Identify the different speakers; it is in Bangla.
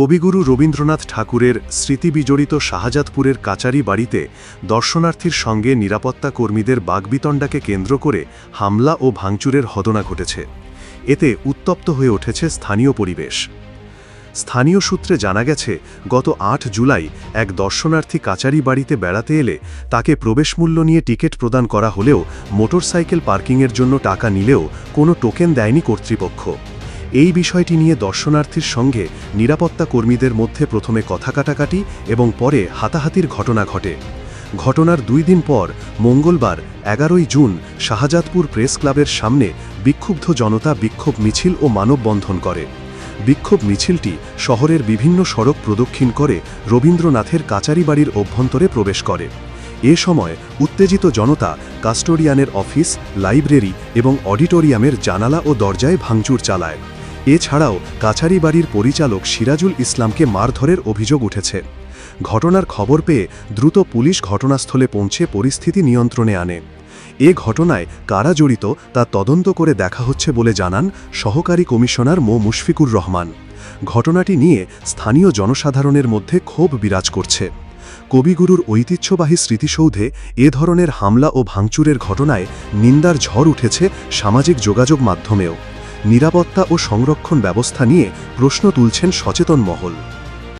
Speaker 1: কবিগুরু রবীন্দ্রনাথ ঠাকুরের স্মৃতিবিজড়িত শাহজাদপুরের কাচারি বাড়িতে দর্শনার্থীর সঙ্গে নিরাপত্তা কর্মীদের বাগবিতণ্ডাকে কেন্দ্র করে হামলা ও ভাঙচুরের হদনা ঘটেছে। এতে উত্তপ্ত হয়ে উঠেছে স্থানীয় পরিবেশ। স্থানীয় সূত্রে জানা গেছে, গত আট জুলাই এক দর্শনার্থী কাচারি বাড়িতে বেড়াতে এলে তাকে প্রবেশমূল্য নিয়ে টিকিট প্রদান করা হলেও মোটরসাইকেল পার্কিংয়ের জন্য টাকা নিলেও কোনো টোকেন দেয়নি কর্তৃপক্ষ। এই বিষয়টি নিয়ে দর্শনার্থীর সঙ্গে নিরাপত্তা কর্মীদের মধ্যে প্রথমে কথা কাটাকাটি এবং পরে হাতাহাতির ঘটনা ঘটে। ঘটনার দুই দিন পর, মঙ্গলবার, এগারোই জুন, শাহজাদপুর প্রেস ক্লাবের সামনে বিক্ষুব্ধ জনতা বিক্ষোভ মিছিল ও মানববন্ধন করে। বিক্ষোভ মিছিলটি শহরের বিভিন্ন সড়ক প্রদক্ষিণ করে রবীন্দ্রনাথের কাচারি বাড়ির অভ্যন্তরে প্রবেশ করে। এ সময় উত্তেজিত জনতা কাস্টোডিয়ানের অফিস, লাইব্রেরি এবং অডিটোরিয়ামের জানালা ও দরজায় ভাঙচুর চালায়। এছাড়াও কাছারি বাড়ির পরিচালক সিরাজুল ইসলামকে মারধরের অভিযোগ উঠেছে। ঘটনার খবর পেয়ে দ্রুত পুলিশ ঘটনাস্থলে পৌঁছে পরিস্থিতি নিয়ন্ত্রণে আনে। এ ঘটনায় কারা জড়িত তা তদন্ত করে দেখা হচ্ছে বলে জানান সহকারী কমিশনার মো. মুশফিকুর রহমান। ঘটনাটি নিয়ে স্থানীয় জনসাধারণের মধ্যে ক্ষোভ বিরাজ করছে। কবিগুরুর ঐতিহ্যবাহী স্মৃতিসৌধে এ ধরনের হামলা ও ভাঙচুরের ঘটনায় নিন্দার ঝড় উঠেছে সামাজিক যোগাযোগ মাধ্যমেও। নিরাপত্তা ও সংরক্ষণ ব্যবস্থা নিয়ে প্রশ্ন তুলছেন সচেতন মহল।